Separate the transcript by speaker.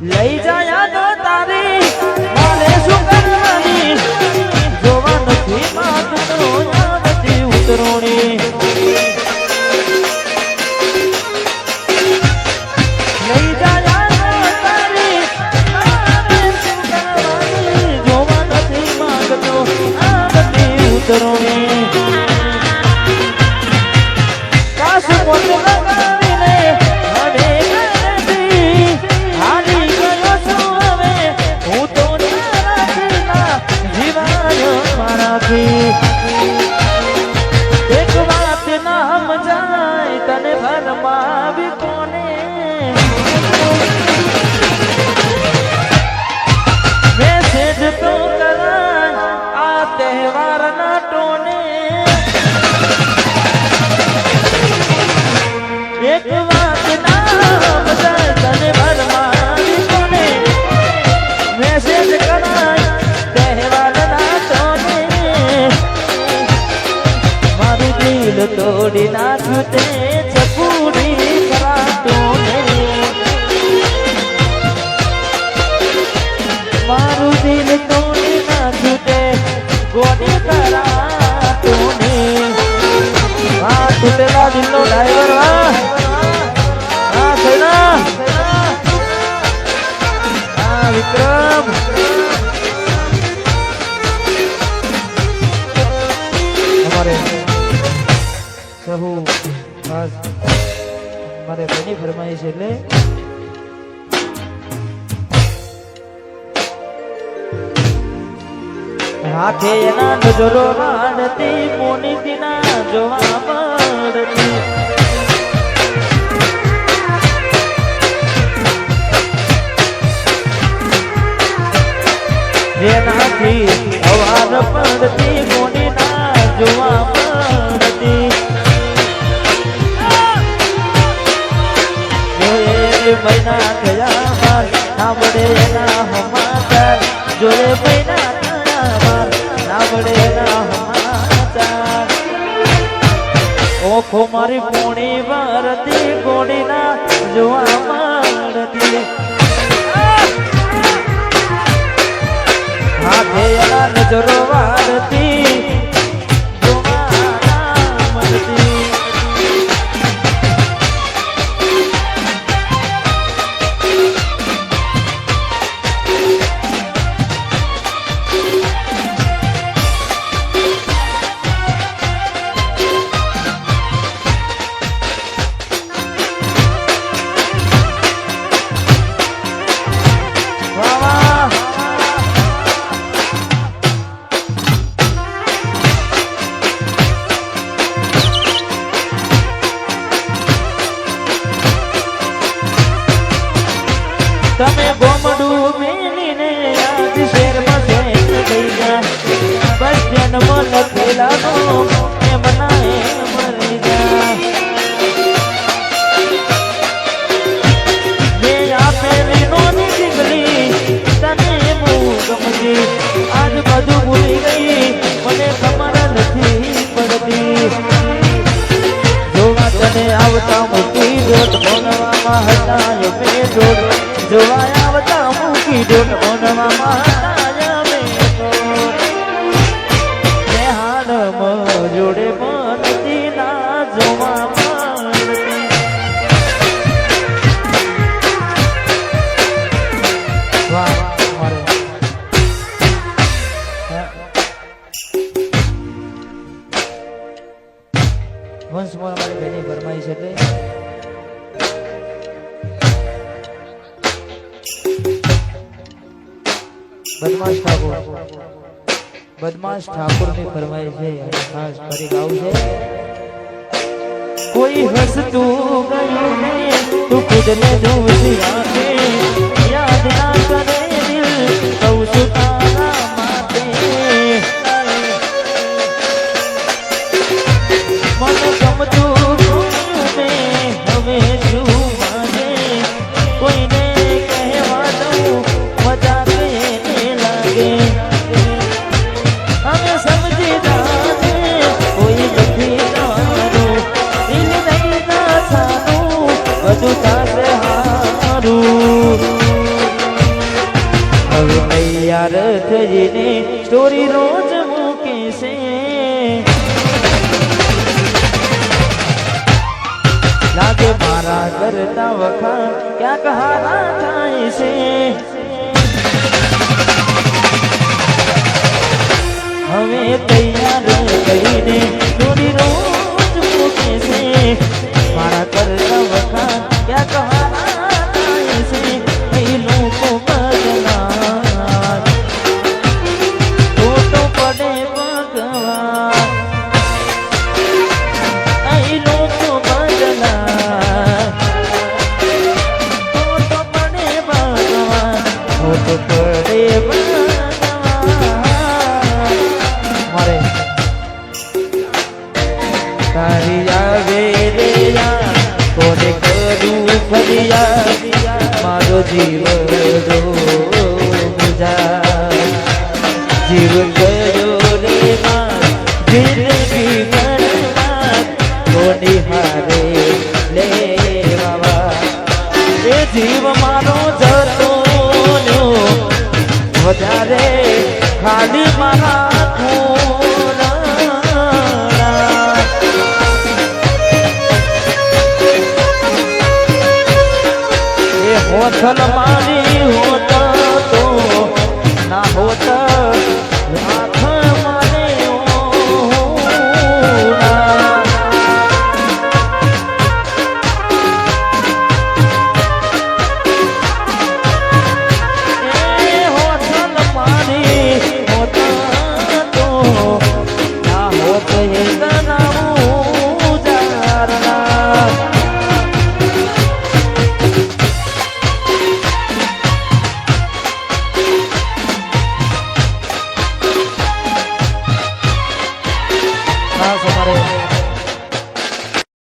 Speaker 1: લઈ જાય તારી તને ભરમાવી કોને? મેસેજ તો કરાય આ તહેવારના ટોને. એક વાત ના બજાય તને ભરમાવી કોને? તોડી નાખ્યું ગોડી કરાટોને હા તૂટેલા દિલનો છે એટલે હાથે એના નજરો રાડતી મોની દિના જોવા પડતી એનાથી અવાર પડતી, મોની ના જોવા પડતી મહિના થયા બાદ સાંભળે એના સમાચાર જોયે ઓખો મારી પોણી વારતી ગોડીના જોવા તમે ગોમડું મેલીને આજ શેરમાં સેટ થઈ જા બસ જન્મ લખેલાનો એમ ના બદમાશ ઠાકોર. બદમાશ ઠાકોરની ફરમાઈ છે ખાસ ફરી ગાવું છે. કોઈ હસતું ગયું તું ખુદને જોઈ થઈને સ્ટોરી રોજ મૂકે છે લાગે મારા કરતા વખાણ ક્યાંક હારા થાય છે હવે તૈયાર થઈને મારો જીવ રો જીવ ગયો રે માર જિંદગી હારે લેવા એ જીવ મારો જતો વધારે ખાલી મારા મારી હોત